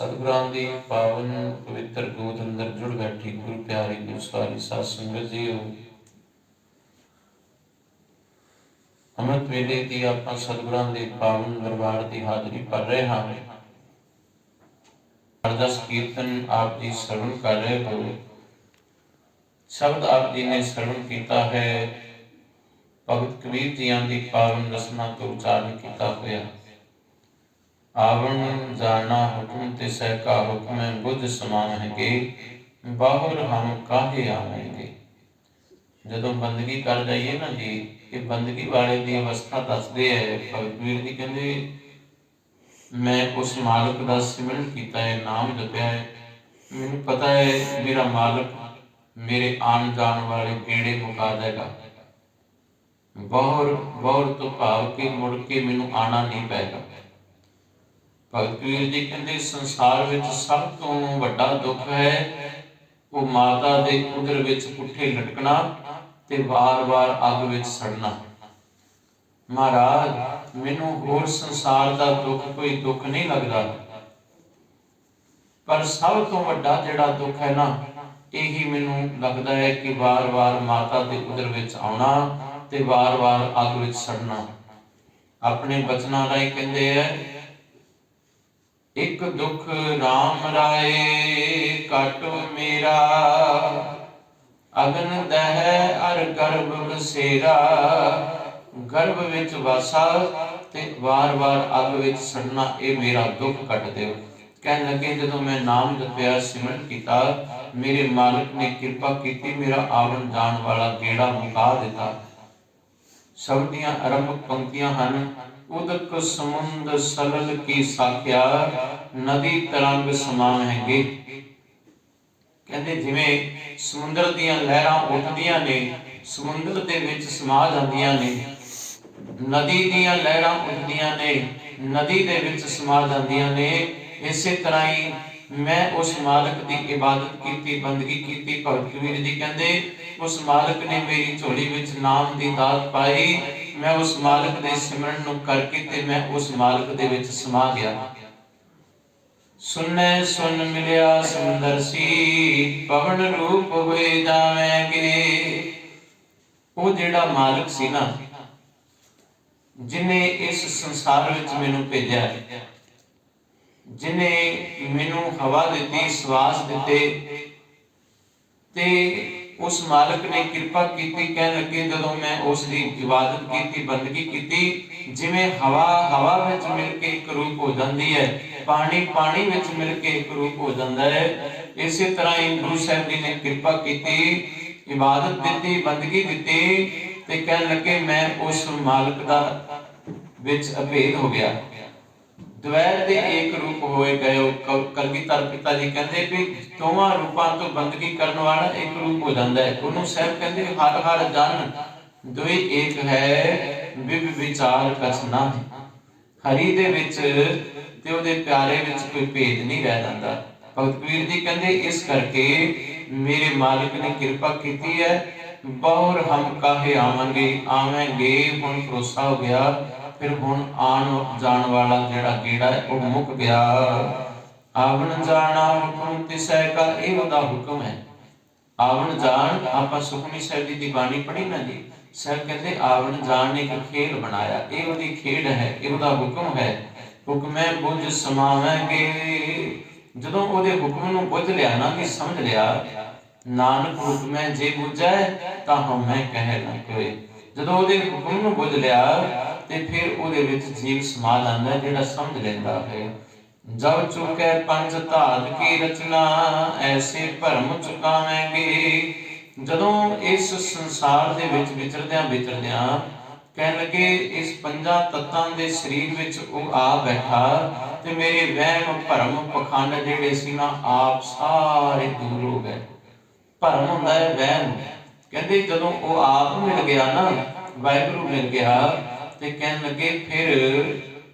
ਸਤਿਗੁਰਾਂ ਦੀ ਪਾਵਨ ਪਵਿੱਤਰ ਗੋਦ ਅੰਦਰ ਜੁੜ ਬੈਠੀ ਗੁਰੂ ਪਿਆਰੀ ਗੁਰੂ ਸਾਰੀ ਸਾਧ ਸੰਗਤ ਜੀਓ। ਅੰਮ੍ਰਿਤ ਵੇਲੇ ਦੀ ਆਪਾਂ ਸਤਿਗੁਰਾਂ ਦੇ ਪਾਵਨ ਦਰਬਾਰ ਦੀ ਹਾਜ਼ਰੀ ਭਰ ਰਹੇ ਹਾਂ। ਅਰਦਾਸ ਕੀਰਤਨ ਆਪ ਜੀ ਸਰਵਣ ਕਰ ਰਹੇ ਹੋ। ਸ਼ਬਦ ਆਪ ਜੀ ਨੇ ਸਰਵਣ ਕੀਤਾ ਹੈ। ਭਗਤ ਕਬੀਰ ਜੀਆਂ ਦੀ ਪਾਵਨ ਰਸਨਾ ਤੋਂ ਉਚਾਰਨ ਕੀਤਾ ਹੋਇਆ। ਆਵਣ ਜਾਣਾ ਹੁਕਮ ਤੇ ਸਹਿ ਕਾ ਹੁਕਮ ਬੁੱਧ ਸਮਾਨ ਬਾਹਰ ਹਮ ਕਾਹੇ ਆਵੇਂਗੇ? ਜਦੋਂ ਬੰਦਗੀ ਕਰ ਜਾਈਏ ਨਾ ਜੀ, ਇਹ ਬੰਦਗੀ ਵਾਲੇ ਦੀ ਅਵਸਥਾ ਦੱਸਦੇ ਹੈ ਭਗਤ ਜੀ ਕਹਿੰਦੇ, ਮੈਂ ਉਸ ਮਾਲਕ ਦਾ ਸਿਮਰਨ ਕੀਤਾ ਹੈ, ਨਾਮ ਜਪਿਆ ਹੈ। ਮੈਨੂੰ ਪਤਾ ਹੈ ਮੇਰਾ ਮਾਲਕ ਮੇਰੇ ਆਣ ਜਾਣ ਵਾਲੇ ਕੀੜੇ ਮੁਕਾ ਦੇਗਾ। ਬਹੁਰ ਬਹੁਰ ਤੋਂ ਭਾਵ ਕਿ ਮੁੜ ਕੇ ਮੈਨੂੰ ਆਣਾ ਨਹੀਂ ਪੈਗਾ ਭਗਤ ਕਬੀਰ ਜੀ ਕਹਿੰਦੇ, ਸੰਸਾਰ ਵਿੱਚ ਸਭ ਤੋਂ ਵੱਡਾ ਦੁੱਖ ਹੈ ਉਹ ਮਾਤਾ ਦੇ ਉਦਰ ਵਿੱਚ ਪੁੱਠੇ ਲਟਕਣਾ ਤੇ ਵਾਰ-ਵਾਰ ਅੱਗ ਵਿੱਚ ਸੜਨਾ। ਮਹਾਰਾਜ, ਮੈਨੂੰ ਹੋਰ ਸੰਸਾਰ ਦਾ ਦੁੱਖ ਕੋਈ ਦੁੱਖ ਨਹੀਂ ਲੱਗਦਾ। ਪਰ ਸਭ ਤੋਂ ਵੱਡਾ ਜਿਹੜਾ ਦੁੱਖ ਹੈ ਨਾ, ਇਹੀ ਮੈਨੂੰ ਲੱਗਦਾ ਹੈ ਕਿ ਵਾਰ-ਵਾਰ ਮਾਤਾ ਦੇ ਉਦਰ ਵਿੱਚ ਆਉਣਾ ਤੇ ਵਾਰ-ਵਾਰ ਅੱਗ ਵਿੱਚ ਸੜਨਾ। ਆਪਣੇ ਬਚਨਾਂ ਰਾਹੀਂ ਕਹਿੰਦੇ ਆ ਇੱਕ ਦੁੱਖ RAM ਰਾਏ ਕਾਟੋ ਮੇਰਾ। ਅਗਨ ਦਹਿ ਅਰ ਗਰਭ ਬਸੇਰਾ ਗਰਭ ਵਿੱਚ ਵਾਸਾ ਤੇ ਵਾਰ-ਵਾਰ ਅੱਗ ਵਿੱਚ ਸੜਨਾ, ਇਹ ਮੇਰਾ ਦੁੱਖ ਕੱਟ ਦਿਓ। ਕਹਿਣ ਲੱਗੇ, ਜਦੋਂ ਮੈਂ ਨਾਮ ਜਪਿਆ, ਸਿਮਰਨ ਕੀਤਾ, ਮੇਰੇ ਮਾਲਕ ਨੇ ਕਿਰਪਾ ਕੀਤੀ, ਮੇਰਾ ਆਵਣ ਜਾਣ ਵਾਲਾ ਗੇੜਾ ਮੁਕਾ ਦਿੱਤਾ। ਸਭ ਦੀਆਂ ਆਰੰਭਕ ਪੰਕਤੀਆਂ ਹਨ ਉਦਕ ਸਮੁੰਦ ਸਲਲ ਕੀ ਸਾਖਿਆ, ਨਦੀ ਤਰੰਗ ਸਮਾਨ ਹੈਗੇ। ਕਹਿੰਦੇ ਜਿਵੇਂ ਸਮੁੰਦਰ ਦੀਆਂ ਲਹਿਰਾਂ ਉੱਠਦੀਆਂ ਨੇ, ਸਮੁੰਦਰ ਦੇ ਵਿੱਚ ਸਮਾ ਜਾਂਦੀਆਂ ਨੇ। ਨਦੀ ਦੀਆਂ ਲਹਿਰਾਂ ਉੱਠਦੀਆਂ ਨੇ, ਨਦੀ ਦੇ ਵਿੱਚ ਸਮਾ ਜਾਂਦੀਆਂ ਨੇ। ਇਸੇ ਤਰ੍ਹਾਂ ਹੀ ਮੈਂ ਉਸ ਮਾਲਕ ਦੀ ਇਬਾਦਤ ਕੀਤੀ, ਬੰਦਗੀ ਕੀਤੀ, ਭਗਤ ਵੀਰ ਜੀ ਕਹਿੰਦੇ, ਉਸ ਮਾਲਕ ਨੇ ਮੇਰੀ ਝੋਲੀ ਵਿੱਚ ਨਾਮ ਦੀ ਦਾਤ ਪਾਈ ਮੈਂ ਉਸ ਮਾਲਕ ਦੇ ਸਿਮਰਨ ਨੂੰ ਕਰਕੇ ਤੇ ਮੈਂ ਉਸ ਮਾਲਕ ਦੇ ਵਿੱਚ ਸਮਾ ਗਿਆ। ਸੁਨੈ ਸੁਨ ਮਿਲਿਆ ਸੁੰਦਰ ਸੀ, ਪਵਨ ਰੂਪ ਹੋਏ ਜਾਵੇਂਗੇ ਉਹ ਜਿਹੜਾ ਮਾਲਕ ਸੀ ਨਾ, ਜਿਨੇ ਇਸ ਸੰਸਾਰ ਵਿੱਚ ਮੈਨੂੰ ਭੇਜਿਆ, ਜਿਨੇ ਮੈਨੂੰ ਹਵਾ ਦਿੱਤੀ, ਸਵਾਸ ਦਿੱਤੇ, ਤੇ ਉਸ ਮਾਲਕ ਨੇ ਕਿਰਪਾ ਕੀਤੀ, ਕਹਿਣ ਲੱਗੇ, ਜਦੋਂ ਮੈਂ ਉਸ ਦੀ ਇਬਾਦਤ ਕੀਤੀ, ਬੰਦਗੀ ਕੀਤੀ, ਜਿਵੇਂ ਹਵਾ ਹਵਾ ਵਿੱਚ ਮਿਲ ਕੇ ਇੱਕ ਰੂਪ ਹੋ ਜਾਂਦੀ ਹੈ, ਪਾਣੀ ਪਾਣੀ ਵਿੱਚ ਮਿਲ ਕੇ ਇੱਕ ਰੂਪ ਹੋ ਜਾਂਦਾ ਹੈ। ਇਸੇ ਤਰ੍ਹਾਂ ਹੀ ਗੁਰੂ ਸਾਹਿਬ ਜੀ ਨੇ ਕਿਰਪਾ ਕੀਤੀ, ਇਬਾਦਤ ਦਿੱਤੀ, ਬੰਦਗੀ ਦਿੱਤੀ ਤੇ ਕਹਿਣ ਲੱਗੇ, ਮੈਂ ਉਸ ਮਾਲਕ ਦਾ ਵਿੱਚ ਅਭੇਦ ਹੋ ਗਿਆ। ਦਵੈਰ ਦੇ ਇੱਕ ਰੂਪ ਹੋਏ ਗਏ ਕਲਗੀਧਰ ਪਿਤਾ ਜੀ ਕਹਿੰਦੇ ਵੀ ਦੋਵਾਂ ਰੂਪਾਂ ਤੋਂ ਬੰਦਗੀ ਕਰਨ ਵਾਲਾ ਇੱਕ ਰੂਪ ਹੋ ਜਾਂਦਾ ਹੈ। ਉਹਨੂੰ ਸਾਹਿਬ ਕਹਿੰਦੇ ਹਰ ਹਰ ਜਨ ਦੋਈ ਇੱਕ ਹੈ, ਵਿਵ ਵਿਚਾਰ ਕਛ ਹਰੀ ਦੇ ਵਿੱਚ ਤੇ ਉਹਦੇ ਪਿਆਰੇ ਵਿੱਚ ਕੋਈ ਭੇਦ ਨਹੀਂ ਰਹਿ ਜਾਂਦਾ। ਭਗਤ ਕਬੀਰ ਜੀ ਕਹਿੰਦੇ ਇਸ ਕਰਕੇ ਮੇਰੇ ਮਾਲਕ ਨੇ ਕਿਰਪਾ ਕੀਤੀ ਹੈ। ਬਹੁਰ ਹਮ ਕਾਹੇ ਆਵਾਂਗੇ ਆਵਾਂਗੇ, ਹੁਣ ਭਰੋਸਾ ਹੋ ਗਿਆ। ਫਿਰ ਹੁਣ ਆਣ ਜਾਣ ਵਾਲਾ ਜਿਹੜਾ ਗੇੜਾ ਹੈ, ਉਹ ਮੁੱਕ ਗਿਆ। ਆਵਣ ਜਾਣਾ ਹੁਕਮ ਤਿਸੈ ਕਾ, ਇਹ ਉਹਦਾ ਹੁਕਮ ਹੈ। ਆਵਣ ਜਾਣ, ਆਪਾਂ ਸੁਖਮਨੀ ਸਾਹਿਬ ਦੀ ਬਾਣੀ ਪੜ੍ਹੀ ਨਾ ਜੀ? ਸਾਹਿਬ ਕਹਿੰਦੇ, ਆਵਣ ਜਾਣ ਨੇ ਇੱਕ ਖੇਡ ਬਣਾਇਆ। ਇਹ ਉਹਦੀ ਖੇਡ ਹੈ, ਇਹ ਉਹਦਾ ਹੁਕਮ ਹੈ। ਹੁਕਮੈ ਬੁਝ ਸਮਾਵਾਂਗੇ। ਜਦੋਂ ਉਹਦੇ ਹੁਕਮ ਨੂੰ ਬੁੱਝ ਲਿਆ ਨਾ ਕਿ ਸਮਝ ਲਿਆ, ਨਾਨਕ ਹੁਕਮੈ ਜੇ ਬੁਝੈ, ਤਾਂ ਹਮੈ ਕਹਿ ਨਾ ਕੋਈ ਜਦੋਂ ਉਹਦੇ ਹੁਕਮ ਨੂੰ ਬੁੱਝ ਲਿਆ ਤੇ ਫਿਰ ਉਹਦੇ ਵਿੱਚ ਜੀਵ ਸਮਾ ਜਾਂਦਾ ਜਿਹੜਾ ਸਮਝ ਲੈਂਦਾ ਹੈ। ਜਬ ਚੁਕੈ ਪੰਜ ਧਾਤ ਕੀ ਰਚਨਾ, ਐਸੇ ਭਰਮ ਚੁਕਾਵੇਂਗੇ। ਜਦੋਂ ਇਸ ਸੰਸਾਰ ਦੇ ਵਿੱਚ ਵਿਚਰਦਿਆਂ ਵਿਚਰਦਿਆਂ ਕਹਿਣ ਲੱਗੇ, ਇਸ ਪੰਜਾਂ ਤੱਤਾਂ ਦੇ ਸਰੀਰ ਵਿੱਚ ਉਹ ਆ ਬੈਠਾ ਤੇ ਮੇਰੇ ਵਹਿਮ ਭਰਮ ਪਖੰਡ ਜਿਹੜੇ ਸੀ ਨਾ, ਆਪ ਸਾਰੇ ਦੂਰ ਹੋ ਗਏ। ਭਰਮ ਹੁੰਦਾ ਹੈ, ਵਹਿਮ। ਕਹਿੰਦੇ ਜਦੋਂ ਉਹ ਆਪ ਮਿਲ ਗਿਆ ਨਾ, ਵਾਹਿਗੁਰੂ ਮਿਲ ਗਿਆ ਤੇ ਕਹਿਣ ਲੱਗੇ, ਫਿਰ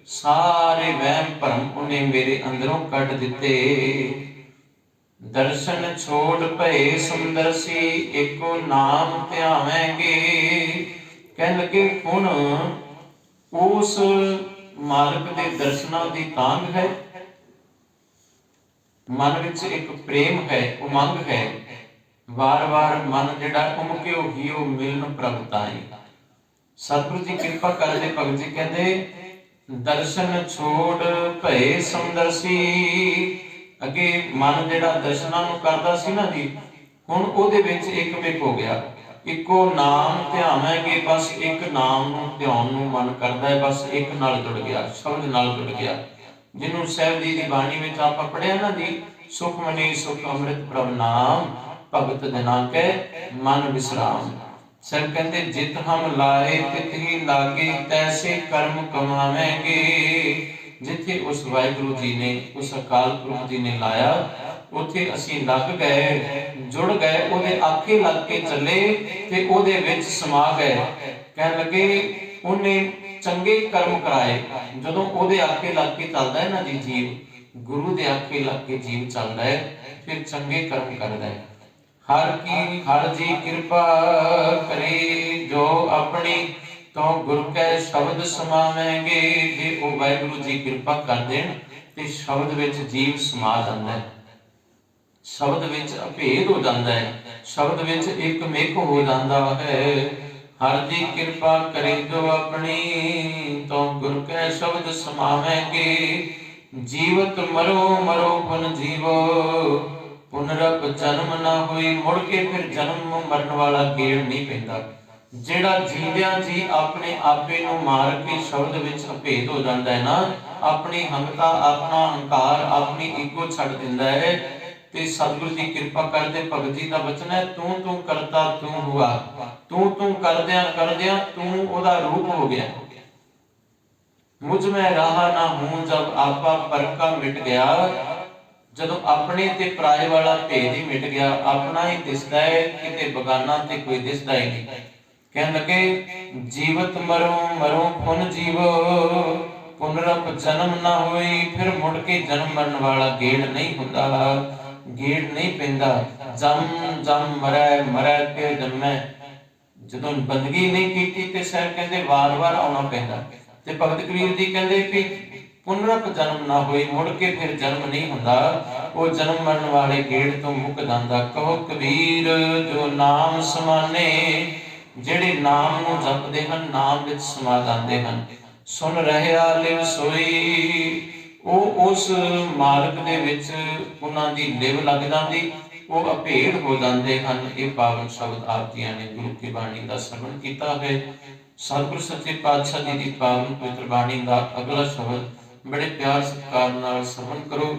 ਸਾਰੇ ਵਹਿਮ ਭਰਮ ਉਹਨੇ ਮੇਰੇ ਅੰਦਰੋਂ ਕੱਢ ਦਿੱਤੇ। ਦਰਸ਼ਨ ਛੋੜ ਭਏ ਸੁੰਦਰ ਸੀ ਏਕੋ ਨਾਮ ਧਿਆਵਾਂਗੇ। ਕਹਿਣ ਲੱਗੇ, ਹੁਣ ਉਸ ਮਾਲਕ ਦੇ ਦਰਸ਼ਨਾਂ ਦੀ ਤਾਂਗ ਹੈ। ਮਨ ਵਿੱਚ ਇੱਕ ਪ੍ਰੇਮ ਹੈ, ਉਮੰਗ ਹੈ। ਵਾਰ-ਵਾਰ ਮਨ ਜਿਹੜਾ ਉਮਕਿਓ ਹੀਓ ਮਿਲਨ ਪ੍ਰਭ ਤਾਈ ਸਤਿਗੁਰੂ ਜੀ ਕਿਰਪਾ ਕਰਦੇ ਭਗਤ ਜੀ ਕਹਿੰਦੇ, ਦਰਸ਼ਨ ਛੋੜ ਭਏ ਸਮਦਰਸੀ ਅੱਗੇ ਮਨ ਜਿਹੜਾ ਦਰਸ਼ਨਾਂ ਨੂੰ ਕਰਦਾ ਸੀ ਨਾ ਜੀ, ਹੁਣ ਉਹਦੇ ਵਿੱਚ ਇੱਕ ਮਿਕ ਹੋ ਗਿਆ। ਇੱਕੋ ਨਾਮ ਧਿਆਵਾਂਗੇ, ਬਸ ਇੱਕ ਨਾਮ ਨੂੰ ਧਿਆਨ ਨੂੰ ਮਨ ਕਰਦਾ ਹੈ, ਬਸ ਇੱਕ ਨਾਲ ਜੁੜ ਗਿਆ ਸ਼ਬਦ ਨਾਲ ਜੁੜ ਗਿਆ। ਜਿਹਨੂੰ ਸਹਿਬ ਜੀ ਦੀ ਬਾਣੀ ਵਿੱਚ ਆਪਾਂ ਪੜਿਆ ਨਾ ਜੀ, ਸੁਖਮਨੀ ਸੁਖ ਅੰਮ੍ਰਿਤ ਪ੍ਰਭ ਨਾਮ, ਭਗਤ ਜਨਾ ਕੇ ਮਨ ਵਿਸਰਾਮ। ਸਰ ਕਹਿੰਦੇ, ਜਿਤ ਹਮ ਲਾਏ ਤਿਤ ਲਾਗੇ, ਤੈਸੇ ਕਰਮ ਕਮਾਵੇਂਗੇ। ਜਿੱਥੇ ਉਸ ਵਾਹਿਗੁਰੂ ਜੀ ਨੇ, ਉਸ ਅਕਾਲ ਪੁਰਖ ਜੀ ਨੇ ਲਾਇਆ, ਉੱਥੇ ਅਸੀਂ ਲੱਗ ਗਏ, ਜੁੜ ਗਏ, ਉਹਦੇ ਆਖੇ ਲੱਗ ਕੇ ਚੱਲੇ ਤੇ ਉਹਦੇ ਵਿੱਚ ਸਮਾ ਗਏ। ਕਹਿਣ ਲੱਗੇ, ਉਹਨੇ ਚੰਗੇ ਕਰਮ ਕਰਾਏ। ਜਦੋਂ ਉਹਦੇ ਆਖੇ ਲੱਗ ਕੇ ਚੱਲਦਾ ਹੈ ਨਾ ਜੀ ਜੀਵ, ਗੁਰੂ ਦੇ ਆਖੇ ਲੱਗ ਕੇ ਜੀਵ ਚੱਲਦਾ ਹੈ, ਫਿਰ ਚੰਗੇ ਕਰਮ ਕਰਦਾ ਹੈ। ਹਰ ਕੀ ਹਰ ਜੀ ਕਿਰਪਾ ਕਰੇ, ਜੋ ਆਪਣੀ ਤੋਂ ਗੁਰ ਕੈ ਸ਼ਬਦ ਸਮਾਵੇਂਗੇ, ਜੇ ਉਹ ਵਾਹਿਗੁਰੂ ਜੀ ਕਿਰਪਾ ਕਰ ਦੇਣ, ਤੇ ਸ਼ਬਦ ਵਿੱਚ ਜੀਵ ਸਮਾ ਜਾਂਦਾ ਹੈ। ਸ਼ਬਦ ਵਿੱਚ ਅਭੇਦ ਹੋ ਜਾਂਦਾ ਹੈ। ਸ਼ਬਦ ਵਿੱਚ ਇੱਕ ਮੇਕ ਹੋ ਜਾਂਦਾ ਹੈ। ਹਰ ਦੀ ਕਿਰਪਾ ਕਰੇ, ਜੋ ਆਪਣੀ ਤੋਂ ਗੁਰ ਕੈ ਸ਼ਬਦ ਸਮਾਵੇਂਗੇ, ਜੀਵਤ ਮਰੋ ਮਰੋ ਪੁਨ ਜੀਵੋ। ਪੁਨਰਪ ਜਨਮ ਨਾ ਹੋਈ, ਮੁੜ ਕੇ ਫਿਰ ਜਨਮ ਮਰਨ ਵਾਲਾ ਗੇੜ ਨਹੀਂ ਪੈਂਦਾ। ਜਿਹੜਾ ਜੀਵਿਆਂ ਜੀ ਆਪਣੇ ਆਪੇ ਨੂੰ ਮਾਰ ਕੇ ਸ਼ਬਦ ਵਿੱਚ ਅਭੇਦ ਹੋ ਜਾਂਦਾ ਹੈ ਨਾ, ਆਪਣੀ ਹੰਗਤਾ, ਆਪਣਾ ਹੰਕਾਰ, ਆਪਣੀ ਈਗੋ ਛੱਡ ਦਿੰਦਾ ਹੈ ਤੇ ਸਤਿਗੁਰੂ ਦੀ ਕਿਰਪਾ ਕਰਦੇ ਭਗਤ ਜੀ ਦਾ ਬਚਨ ਹੈ, ਤੂੰ ਤੂੰ ਕਰਤਾ, ਤੂੰ ਹੁਆ। ਤੂੰ ਤੂੰ ਕਰਦਿਆਂ ਕਰਦਿਆਂ ਤੂੰ ਉਹਦਾ ਰੂਪ ਹੋ ਗਿਆ। ਮੁਝ ਮੈਂ ਰਹਾ ਨਾ ਹੂੰ ਜਬ ਆਪਾ ਪਰਕਾ ਮਿਟ ਗਿਆ ਜਦੋਂ ਆਪਣੇ ਤੇ ਪਰਾਏ ਵਾਲਾ ਭੇਦ ਹੀ ਮਿਟ ਗਿਆ, ਆਪਣਾ ਹੀ ਦਿਸਦਾ ਹੈ ਕਿਤੇ ਬਗਾਨਾ ਤੇ ਕੋਈ ਦਿਸਦਾ ਹੀ ਨਹੀਂ। ਕਹਿਣ ਲੱਗੇ, ਜੀਵਤ ਮਰੋ ਮਰੋ ਪੁਨ ਜੀਵੋ ਪੁਨਰਪ ਜਨਮ ਨਾ ਹੋਈ, ਫਿਰ ਮੁੜ ਕੇ ਜਨਮ ਮਰਨ ਵਾਲਾ ਗੇੜ ਨਹੀਂ ਹੁੰਦਾ, ਗੇੜ ਨਹੀਂ ਪੈਂਦਾ। ਜਮ ਜਮ ਮਰੈ ਮਰੈ ਕੇ ਜੰਮੈ। ਜਦੋਂ ਬੰਦਗੀ ਨਹੀਂ ਕੀਤੀ ਤੇ ਸਰ ਕਹਿੰਦੇ ਵਾਰ-ਵਾਰ ਆਉਣਾ ਪੈਂਦਾ। ਤੇ ਭਗਤ ਕਬੀਰ ਜੀ ਕਹਿੰਦੇ ਕਿ ਪੁਨਰਪ ਜਨਮ ਨਾ ਹੋਈ, ਮੁੜ ਕੇ ਫਿਰ ਜਨਮ ਨਹੀਂ ਹੁੰਦਾ। ਉਹ ਜਨਮ ਮਰਨ ਵਾਲੇ ਗੇੜ ਤੋਂ ਮੁੱਕ ਜਾਂਦਾ। ਕਹੋ ਕਬੀਰ, ਜੋ ਨਾਮ ਸਮਾਨੇ, ਜਿਹੜੇ ਨਾਮ ਨੂੰ ਜਪਦੇ ਹਨ, ਨਾਮ ਵਿੱਚ ਸਮਾ ਜਾਂਦੇ ਹਨ। ਸੁਣ ਰਹਿਆ ਲਿਵ ਸੋਈ, ਉਹ ਉਸ ਮਾਲਕ ਦੇ ਵਿੱਚ ਉਹਨਾਂ ਦੀ ਲਿਵ ਲੱਗ ਜਾਂਦੀ, ਉਹ ਅਭੇੜ ਹੋ ਜਾਂਦੇ ਹਨ। ਇਹ ਪਾਵਨ ਸ਼ਬਦ ਆਪ ਜੀ ਨੇ ਗੁਰੂ ਕੀ ਬਾਣੀ ਦਾ ਸਰਵਣ ਕੀਤਾ ਹੈ ਸਤਿਗੁਰ ਸੱਚੇ ਪਾਤਸ਼ਾਹ ਜੀ ਦੀ ਪਾਵਨ ਪਵਿੱਤਰ ਬਾਣੀ ਦਾ ਅਗਲਾ ਸ਼ਬਦ ਬੜੇ ਪਿਆਰ ਸਤਿਕਾਰ ਨਾਲ ਸਰਵਣ ਕਰੋ।